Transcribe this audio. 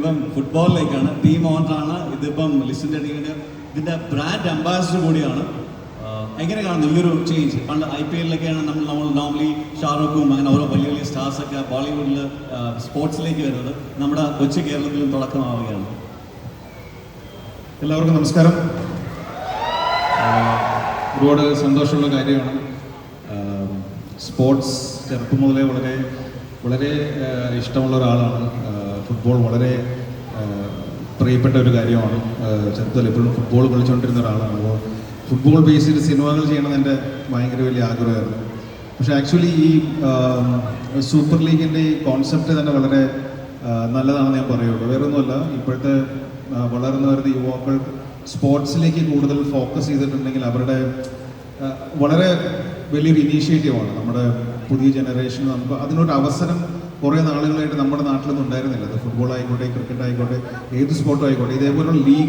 ഇപ്പം ഫുട്ബോളിലേക്കാണ് ടീം ഓണറാണ് ഇതിപ്പം ലിസ്റ്റിന്റെ ടീമിന്റെ ഇതിന്റെ ബ്രാൻഡ് അംബാസിഡർ കൂടിയാണ്. എങ്ങനെ കാണുന്നു? ഈ ഒരു ചേഞ്ച് പണ്ട് ഐ പി എല്ലിലൊക്കെയാണ് നമ്മൾ നമ്മൾ നോർമലി ഷാറൂഖും അങ്ങനെ ഓരോ വലിയ വലിയ സ്റ്റാർസ് ഒക്കെ ബോളിവുഡിൽ സ്പോർട്സിലേക്ക് വരുന്നത് നമ്മുടെ കൊച്ചു കേരളത്തിലും തുടക്കമാവുകയാണ്. എല്ലാവർക്കും നമസ്കാരം. ഒരുപാട് സന്തോഷമുള്ള കാര്യമാണ്. സ്പോർട്സ് ചെറുപ്പം മുതലേ വളരെ വളരെ ഇഷ്ടമുള്ള ഒരാളാണ്. ഫുട്ബോൾ വളരെ പ്രിയപ്പെട്ട ഒരു കാര്യമാണ്. ചെറുപ്പത്തിൽ എപ്പോഴും ഫുട്ബോൾ കളിച്ചുകൊണ്ടിരുന്ന ഒരാളാണ്. അപ്പോൾ ഫുട്ബോൾ ബേസ് ചെയ്ത് സിനിമകൾ ചെയ്യണം എന്റെ ഭയങ്കര വലിയ ആഗ്രഹമായിരുന്നു. പക്ഷേ ആക്ച്വലി ഈ സൂപ്പർ ലീഗിന്റെ ഈ കോൺസെപ്റ്റ് തന്നെ വളരെ നല്ലതാണെന്ന് ഞാൻ പറയുള്ളൂ. വേറൊന്നുമല്ല ഇപ്പോഴത്തെ വളർന്നു വരുന്ന യുവാക്കൾ സ്പോർട്സിലേക്ക് കൂടുതൽ ഫോക്കസ് ചെയ്തിട്ടുണ്ടെങ്കിൽ അവരുടെ വളരെ വലിയൊരു ഇനീഷ്യേറ്റീവാണ് നമ്മുടെ പുതിയ ജനറേഷൻ നമുക്ക് അതിനൊരു അവസരം കുറേ നാളുകളായിട്ട് നമ്മുടെ നാട്ടിലൊന്നും ഉണ്ടായിരുന്നില്ല. അത് ഫുട്ബോൾ ആയിക്കോട്ടെ ക്രിക്കറ്റ് ആയിക്കോട്ടെ ഏത് സ്പോർട്ടും ആയിക്കോട്ടെ ഇതേപോലുള്ള ലീഗ്